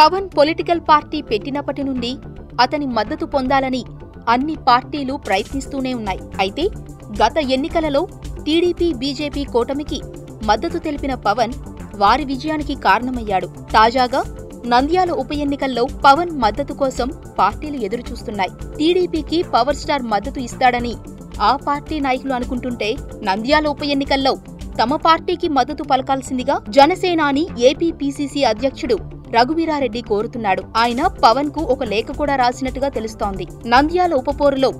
Pawan political party పెట్టినప్పటి నుండి అతని మద్దతు పొందాలని అన్ని పార్టీలు ప్రయత్నిస్తూనే ఉన్నాయి. అయితే గత ఎన్నికలలో టీడీపీ బీజేపీ కూటమికి మద్దతు తెలిపిన పవన్ వారి విజయానికి కారణమయ్యాడు. తాజాగా నంద్యాల ఉప ఎన్నికల్లో పవన్ మద్దతు కోసం పార్టీలు ఎదురుచూస్తున్నాయి. టీడీపీకి పవర్ స్టార్ మద్దతు ఇస్తాడని ఆ పార్టీ నాయకులు అనుకుంటుంటే నంద్యాల ఉప ఎన్నికల్లో తమ పార్టీకి మద్దతు పలకాల్సిందిగా జనసేనాని ఏపీ పీసీసీ అధ్యక్షుడు రఘువీరారెడ్డి కోరుతున్నాడు. ఆయన పవన్కు ఒక లేఖ కూడా రాసినట్టుగా తెలుస్తోంది. నంద్యాల ఉపపోరులో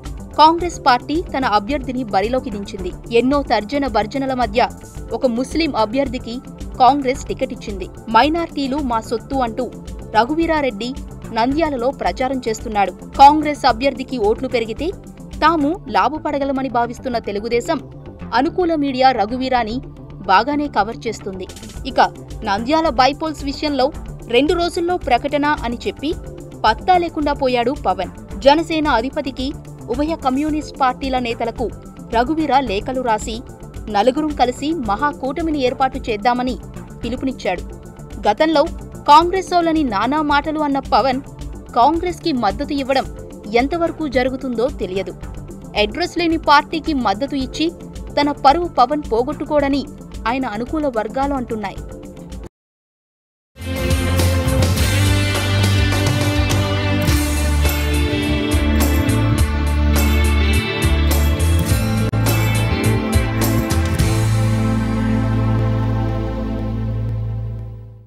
కాంగ్రెస్ పార్టీ తన అభ్యర్థిని బరిలోకి దించింది. ఎన్నో తర్జన భర్జనల మధ్య ఒక ముస్లిం అభ్యర్థికి కాంగ్రెస్ టికెట్ ఇచ్చింది. మైనార్టీలు మా సొత్తు అంటూ రఘువీరారెడ్డి నంద్యాలలో ప్రచారం చేస్తున్నాడు. కాంగ్రెస్ అభ్యర్థికి ఓట్లు పెరిగితే తాము లాభపడగలమని భావిస్తున్న తెలుగుదేశం అనుకూల మీడియా రఘువీరాని బాగానే కవర్ చేస్తుంది. ఇక నంద్యాల బైపోల్స్ విషయంలో రెండు రోజుల్లో ప్రకటన అని చెప్పి పత్తా లేకుండా పోయాడు పవన్. జనసేన అధిపతికి ఉభయ కమ్యూనిస్ట్ పార్టీల నేతలకు రఘువీర లేఖలు రాసి నలుగురం కలిసి మహాకూటమిని ఏర్పాటు చేద్దామని పిలుపునిచ్చాడు. గతంలో కాంగ్రెస్ వాళ్ళని నానా మాటలు అన్న పవన్ కాంగ్రెస్కి మద్దతు ఇవ్వడం ఎంతవరకు జరుగుతుందో తెలియదు. అడ్రస్ లేని పార్టీకి మద్దతు ఇచ్చి తన పరువు పవన్ పోగొట్టుకోడని ఆయన అనుకూల వర్గాలు అంటున్నాయి.